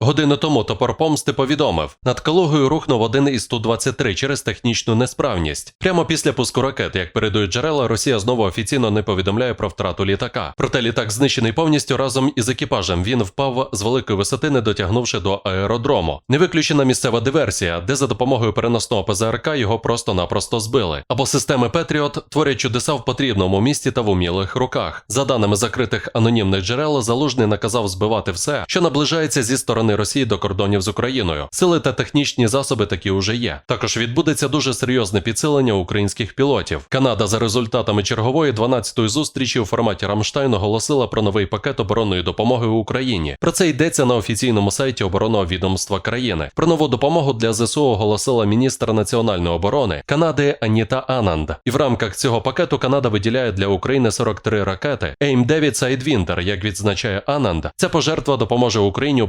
Годину тому топор помсти повідомив, над Калугою рухнув один із Ту-23 через технічну несправність. Прямо після пуску ракет, як передують джерела, Росія знову офіційно не повідомляє про втрату літака. Проте літак знищений повністю разом із екіпажем. Він впав з великої висоти, не дотягнувши до аеродрому. Не виключена місцева диверсія, де за допомогою переносного ПЗРК його просто-напросто збили. Або системи Петріот творять чудеса в потрібному місті та в умілих руках. За даними закритих анонімних джерел, залужний наказав збивати все, що наближається зі сторони Росії до кордонів з Україною. Сили та технічні засоби такі уже є. Також відбудеться дуже серйозне підсилення українських пілотів. Канада за результатами чергової 12-ї зустрічі у форматі Рамштайн оголосила про новий пакет оборонної допомоги Україні. Про це йдеться на офіційному сайті оборонного відомства країни. Про нову допомогу для ЗСУ оголосила міністр національної оборони Канади Аніта Ананд. І в рамках цього пакету Канада виділяє для України 43 ракети AIM-9 Sidewinder, як відзначає Ананд. Ця пожертва допоможе Україні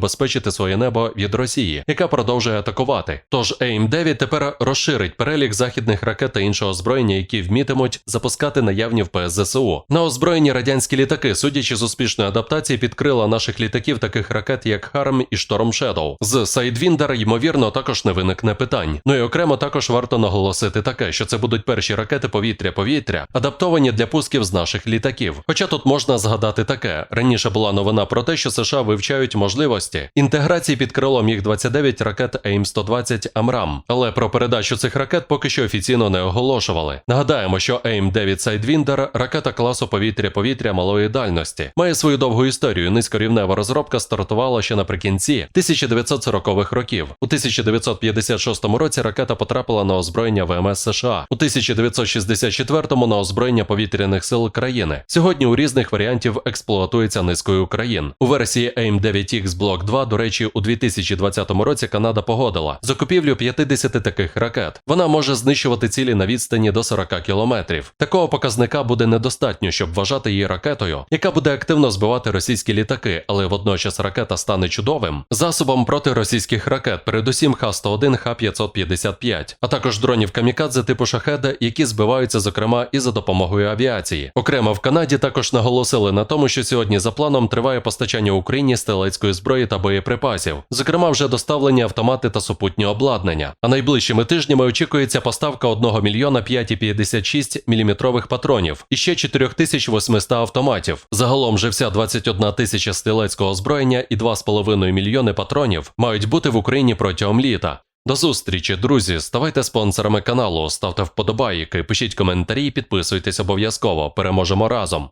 убезпечити своє небо від Росії, яка продовжує атакувати. Тож AIM-9 тепер розширить перелік західних ракет та іншого озброєння, які вмітимуть запускати наявні в ПСЗСУ. На озброєні радянські літаки, судячи з успішної адаптації, під крила наших літаків таких ракет, як Харм і Шторм Shadow. З Sidewinder, ймовірно, також не виникне питань. Ну і окремо також варто наголосити таке, що це будуть перші ракети повітря-повітря, адаптовані для пусків з наших літаків. Хоча тут можна згадати таке: раніше була новина про те, що США вивчають можливості інтеграції під крилом їх 29 ракет AIM-120 Амрам. Але про передачу цих ракет поки що офіційно не оголошували. Нагадаємо, що AIM-9 Sidewinder – ракета класу повітря-повітря малої дальності, має свою довгу історію. Низькорівнева розробка стартувала ще наприкінці 1940-х років. У 1956 році ракета потрапила на озброєння ВМС США. У 1964-му на озброєння повітряних сил країни. Сьогодні у різних варіантів експлуатується низкою країн. У версії AIM-9X Block 2, до речі, у 2020 році Канада погодила закупівлю 50 таких ракет. Вона може знищувати цілі на відстані до 40 кілометрів. Такого показника буде недостатньо, щоб вважати її ракетою, яка буде активно збивати російські літаки, але водночас ракета стане чудовим засобом проти російських ракет, передусім Х-101, Х-555, а також дронів камікадзе типу шахеда, які збиваються зокрема і за допомогою авіації. Окремо в Канаді також наголосили на тому, що сьогодні за планом триває постачання Україні стрілецької зброї та боєприпасів, зокрема вже доставлені автомати та супутні обладнання. А найближчими тижнями очікується поставка 1 мільйона 5,56 мм патронів і ще 4800 автоматів. Загалом же вся 21 тисяча стрілецького озброєння і 2,5 мільйони патронів мають бути в Україні протягом літа. До зустрічі, друзі. Ставайте спонсорами каналу, ставте вподобайки, пишіть коментарі, підписуйтесь обов'язково. Переможемо разом.